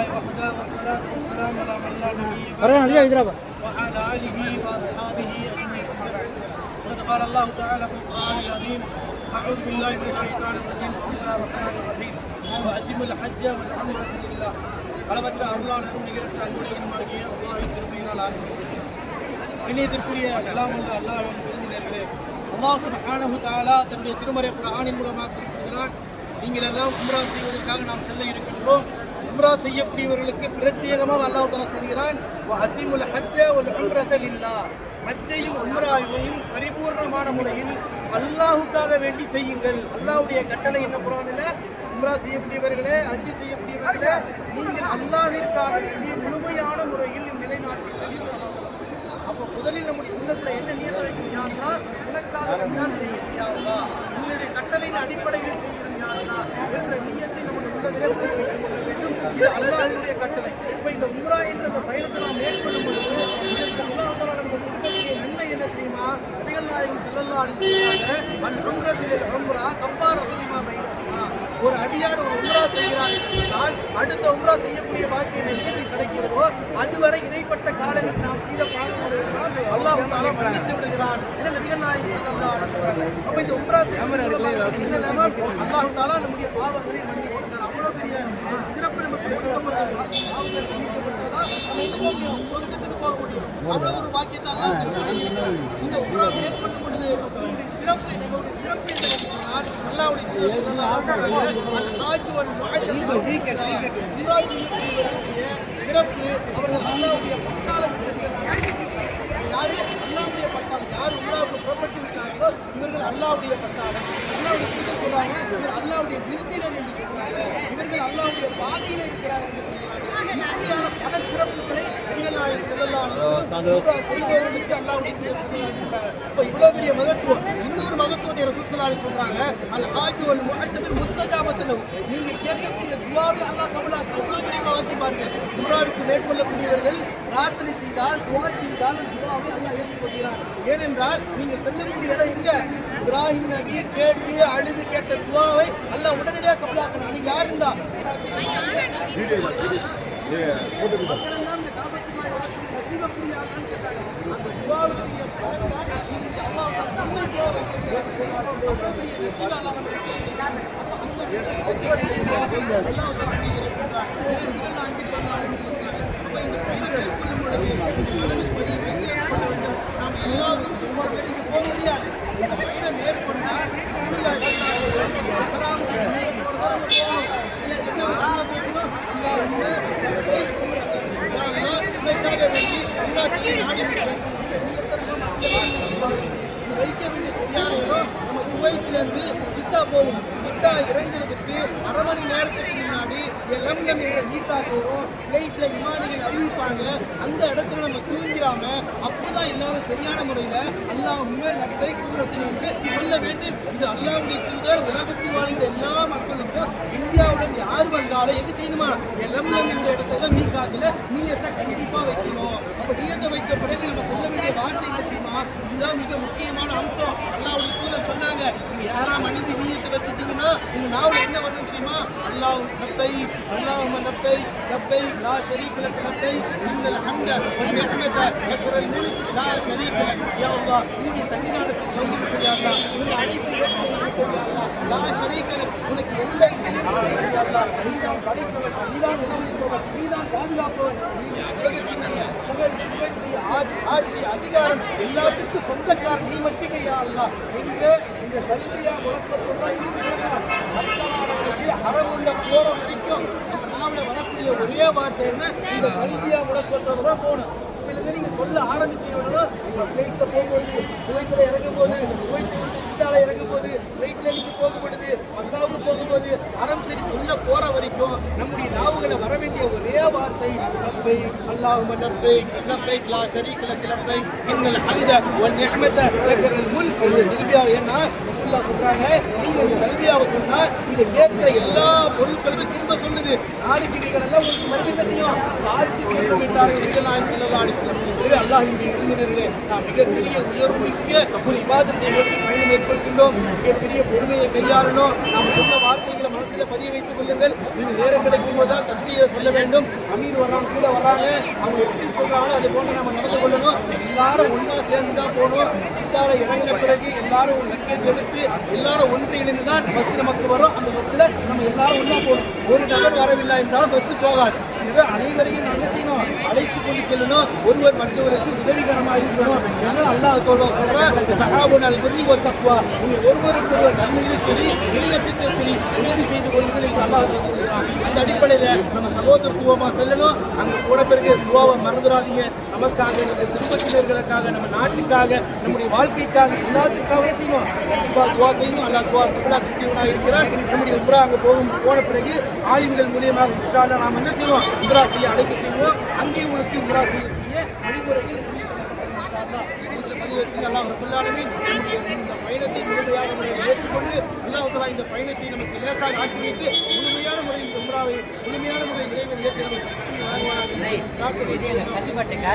لله وحده والصلاة والسلام على من لا نبي வரேன் அழியா இதிராப்பா وعلى آله وأصحابه أجمعين أما بعد وقد قال الله تعالى في القرآن العظيم أعوذ بالله من الشيطان الرجيم بسم الله الرحمن الرحيم وأتم الحج والعمرة لله அளவற்ற அருளாளரும் நிகழ்த்த அன்புடையனுமாகிய அல்லாஹின் திருமையினால் ஆரம்பிக்கிறேன் இணையத்திற்குரிய எல்லாம் உள்ள அல்லாஹ்வின் விருந்தினர்களே அல்லாஹ் சுப்ஹானஹு தஆலா தன்னுடைய திருமறை குர்ஆனின் மூலமாக குறிப்பிடுகிறான் நீங்கள் எல்லாம் உம்ரா செய்வதற்காக நாம் செல்ல இருக்கின்றோம் உம்ரா செய்யக்கூடியவர்களுக்கு பிரத்யேகமாக அல்லாஹ் தஆலா சொல்கிறான் வஅத்திமுல் ஹஜ்ஜ வல் உம்ரத லில்லாஹ் ஹஜ்ஜையும் உம்ராவையும் பரிபூர்ணமான முறையில் அல்லாஹுக்காக வேண்டி செய்யுங்கள். அல்லாஹுடைய கட்டளை என்ன குர்ஆனில் உம்ரா செய்யக்கூடியவர்களே ஹஜ் செய்யக்கூடியவர்களே நீங்கள் அல்லாவிற்காக வேண்டி முழுமையான முறையில் நிலைநாட்டுங்கள். அப்போ முதலில் நம்முடைய உள்ளத்தில் என்ன நியத்தை வைக்கணும் யாருன்னா உனக்காக தான் செய்கிறேன் யாருன்னா கட்டளையின் அடிப்படையில் செய்கிறோம் யாருன்னா என்ற நியத்தை நம்முடைய உள்ளத்திலே பதிய வைத்துக் இது அல்லாஹ்வினுடைய கட்டளை. இப்போ இந்த உம்ரா என்ற பயணத்தை நாம் மேற்கொள்ளும் பொழுது இதற்கு அல்லாஹ் தஆலா நமக்கு கொடுக்கக்கூடிய நன்மை என்ன தெரியுமா? நபிகள் நாயகம் செல்லல்லாடு அல் உம்ரத்தில் உம்ரா கப்பார் மா பயணமா ஒரு அடியார் ஒரு உம்ரா செய்கிறார் என்றால் அடுத்த உம்ரா செய்யக்கூடிய பாக்கியம் எங்களுக்கு கிடைக்கிறதோ அதுவரை இடைப்பட்ட காலங்களில் நாம் செய்த பாவங்களுக்கெல்லாம் அல்லாஹ் தஆலா மன்னித்து விடுகிறான் என நபிகள் நாயகம் செல்லல்லாடு அலைஹி வஸல்லம் அப்ப இந்த உம்ரா செய்யலாம் அல்லாஹ் தஆலா நம்முடைய பாவங்களை மன்னித்து விடுகிறான் அவ்வளவு பெரிய ஒரு சிறப்பு நமக்கு கொடுக்கப்பட்டது பாவங்கள் மன்னிக்கப்பட்டதா நம்ம எங்க போக முடியும் சொர்க்கத்துக்கு போக முடியும் அவ்வளவு ஒரு பாக்கியத்தை அல்லாஹ். இந்த பொழுது நம்முடைய சிறப்பு நம்முடைய சிறப்பு என்ன? சொன்னால் அல்லாஹ்வுடைய தூதர் ஸல்லல்லாஹு அலைஹி வஸல்லம் அல் ஹாஜ் வல் முஅத்தமிர் உம்ரா செய்யக்கூடியவர்களுடைய சிறப்பு அவர்கள் அல்லாஹ்வுடைய பட்டாளம் யாரு? அல்லாஹ்வுடைய பட்டாளம். யார் உம்ராவுக்கு புறப்பட்டு விட்டார்களோ இவர்கள் அல்லாஹ்வுடைய பட்டாளம். சொல்றாங்க இவர் அல்லாஹ்வுடைய விருந்தினர் என்று சொல்றாங்க இவர்கள் அல்லாஹ்வுடைய பாதையில் இருக்கிறார்கள் என்று சொல்றாங்க இப்படியான பல சிறப்புகளை செய்தவர்களுக்கு இப்போ இவ்வளவு பெரிய மகத்துவம் இன்னொரு மகத்துவத்தை வஸல்லம் சொல்றாங்க அல் ஹாஜ் வல் முஅத்தமிர் முஸ்தஜாபத்துல் நீங்க கேட்கக்கூடிய துஆவை அல்லாஹ் கபூலாக்குறான் எவ்வளவு பெரிய மகத்துவம் பாருங்க உம்ராவுக்கு மேற்கொள்ளக்கூடியவர்கள் பிரார்த்தனை செய்தால் துஆ செய்தால் அந்த துஆவை அல்லாஹ் ஏற்றுக்கொள்கிறான் ஏனென்றால் நீங்கள் செல்லக்கூடிய இடம் எங்க இப்ராஹிம் நபியை கேட்டு அழுது கேட்ட துஆவை அல்லாஹ் உடனடியாக அன்னைக்கு யார் இருந்தா வாசலில் நசீபக்கூடிய ஆளான்னு கேட்டாங்க. அந்த துஆவுடைய பலன் தான் இன்னைக்கு அல்லாஹ் தஆலா நம்மை துஆ வைத்திருக்கிறார். அவ்வளவு பெரிய நசீபா அல்லாஹ் நமக்கு கொடுத்திருக்கிறார். அப்ப அந்த அல்லாஹ் தஆலா அங்கீகரிக்கிறார். ஏன்னா இதெல்லாம் அங்கீகரிக்கிறார் அப்படின்னு சொல்றாங்க. அப்ப இந்த பயணம் மேற்கொள்ளும் பொழுது இந்த அளவுக்கு பதிவு வைத்து சொல்ல வேண்டும். நாம் எல்லாரும் ஒவ்வொரு பேருக்கு போக முடியாது இந்த பயணம் மேற்கொண்டா ரசூலுல்லாஹி ஸல்லல்லாஹு அலைஹி வஸல்லம் இஹ்ராம் கட்டி ஒரு தடவை போகணும். இல்லை என்ன ஒரு தடவை போகணும்? அல்லாஹும்ம லப்பைக் உம்ரத்தன். இதற்காக வேண்டி உம்ரா செய்ய நாடி விட்டோம். இந்த செய்யத்தரமான இது வைக்க வேண்டிய செய்யார்களோ நம்ம குவைத்திலிருந்து கித்தா போகும் கித்தா இறங்குறதுக்கு அரை மணி நேரத்துக்கு முன்னாடி லம்லம் என்ற நீட்டாக்கு வரும் ஃப்ளைட்டில் விமானிகள் அறிவிப்பாங்க. அந்த இடத்துல நம்ம தூங்கிடாம அப்போதான் எல்லாரும் சரியான முறையில் அல்லாஹுமே லப்பை கூறத்தின் என்று சொல்ல வேண்டும். இது அல்லாவுடைய தூதர் உலகத்தில் வாழ்கிற எல்லா மக்களுக்கும் இந்தியாவுடன் யார் வந்தாலும் எது செய்யணுமா? லம்லம் என்ற இடத்துல மீகாத்துல நீயத்தை கண்டிப்பாக வைக்கணும். அப்போ நீயத்தை வைச்ச பிறகு நம்ம சொல்ல வேண்டிய வார்த்தை தெரியுமா? இதுதான் மிக முக்கியமான அம்சம். அல்லாவுடைய சொன்னாங்க. நீங்க யாரா மனித நீயத்தை வச்சுட்டீங்கன்னா உங்க நாவில் என்ன வரணும் தெரியுமா? அல்லாஹ் லப்பை அல்லாஹ் லப்பை லப்பை லா ஷரீக லக் லப்பை இன்னல் ஹம்த லா ஷரீக் லக் யா அல்லாஹ் உன்னுடைய சன்னிதானத்துக்கு வந்து யா அல்லாஹ் உங்க அழைப்பு யா அல்லாஹ் லா ஷரீக் லக் உனக்கு எந்த நீதான் படைத்தவன் நீதான் நீதான் பாதுகாப்பவன். நீ புகழ் புகழ்ச்சி ஆட்சி அதிகாரம் எல்லாத்துக்கும் சொந்தக்காரன் நீ மட்டுமே யா அல்லாஹ். என்ற இந்த கல்வியா முழக்கத்தோட மக்களானவர்களுக்கு அறவுள்ள போற வரைக்கும் நம்ம நாவில் வரக்கூடிய ஒரே வார்த்தை என்ன? இந்த கல்வியா முழக்கத்தோட தான் போகணும். இப்ப நீங்க சொல்ல ஆரம்பிச்சீங்கன்னா இப்போ போகும்போது குவைத்தில் இறங்கும் போது குவைத்தை விட்டு இத்தால இறங்கும் போது ஃப்ளைட்டில் நீங்க போகும் பொழுது மக்காவுக்கு போகும்போது அறம் சரி உள்ள போற வரைக்கும் நம்முடைய நாவுகளை வர வேண்டிய ஒரே வார்த்தை اللهم لبيك لبيك لا شريك لك لبيك ان الحمد والنعمه لك الملك லக்கல் முல்க் இந்த திருபியா ஏன்னா சொல்றாங்க நீங்க இந்த கல்வியாவை சொன்னா இதை எல்லா பொருட்களுமே திரும்ப சொல்லுது நாடுகள் எல்லாம் உங்களுக்கு மறுபடியும் தெரியும் சொல்ல விட்டார்கள் இதெல்லாம் செல்லலாம் இது அல்லாஹினுடைய விருந்தினர்களே நாம் மிகப்பெரிய உயர்வுமிக்க ஒரு விவாதத்தை நோக்கி பயணம் மேற்கொள்கின்றோம் மிகப்பெரிய பொறுமையை கையாளணும் நாம் சொன்ன வார்த்தைகளை மனசில் பதிய வைத்துக் கொள்ளுங்கள். நீங்கள் நேரம் கிடைக்கும் போது தஸ்மீரை சொல்ல வேண்டும். அமீர் வர்றாங்க கூட வர்றாங்க. அவங்க எப்படி சொல்றாங்களோ அது போன்று நம்ம நடந்து கொள்ளணும். எல்லாரும் ஒன்றா சேர்ந்து தான் போகணும். எல்லாரும் இறங்கின பிறகு எல்லாரும் ஒரு லக்கேஜ் எடுத்து எல்லாரும் ஒன்று இணைந்து தான் பஸ் நமக்கு வரும். அந்த பஸ்ஸில் நம்ம எல்லாரும் ஒன்றா போகணும். ஒரு நபர் வரவில்லை என்றால் பஸ் போகாது. இது அனைவரையும் நம்ம செய்யணும் அழைத்து கொண்டு செல்லணும் ஒருவர் மற்றவருக்கு உதவிகரமாக இருக்கணும். ஏன்னா அல்லாஹ் தோல்வா சொல்றேன் தகாபுன் அல் ஒரு தக்குவா நீங்கள் ஒருவருக்கு ஒருவர் நன்மையிலும் சரி இணையத்திலும் சரி உதவி செய்து கொள்ளுங்கள் என்று அல்லாஹ் அந்த அடிப்படையில் நம்ம சகோதரத்துவமாக செல்லணும். அங்கே கூட பிறகு துவாவை மறந்துடாதீங்க. நமக்காக நம்முடைய குடும்பத்தினர்களுக்காக நம்ம நாட்டுக்காக நம்முடைய வாழ்க்கைக்காக எல்லாத்துக்காகவே செய்வோம். கண்டிப்பாக துவா செய்யணும் அல்லா துவா துவா குட்டியவனாக இருக்கிறார். நம்முடைய உப்ரா அங்கே போகும் போன பிறகு ஆய்வுகள் மூலியமாக இன்ஷால்லா நாம் என்ன செய்வோம்? உப்ரா செய்ய அழைக்க செய்வோம். அங்கே உங்களுக்கு உப்ரா செய்யக்கூடிய வழிமுறைகள் வச்சு அல்லாஹ் ரப்பல் இந்த பயணத்தை முழுமையான முறையில் ஏற்றுக்கொண்டு அல்லாஹ் இந்த பயணத்தை நமக்கு லேசாக ஆக்கி வைத்து முழுமையான முறையில் இந்த உம்ராவை முழுமையான முறையில் இறைவன் ஏற்று கட்டுப்பட்டுங்க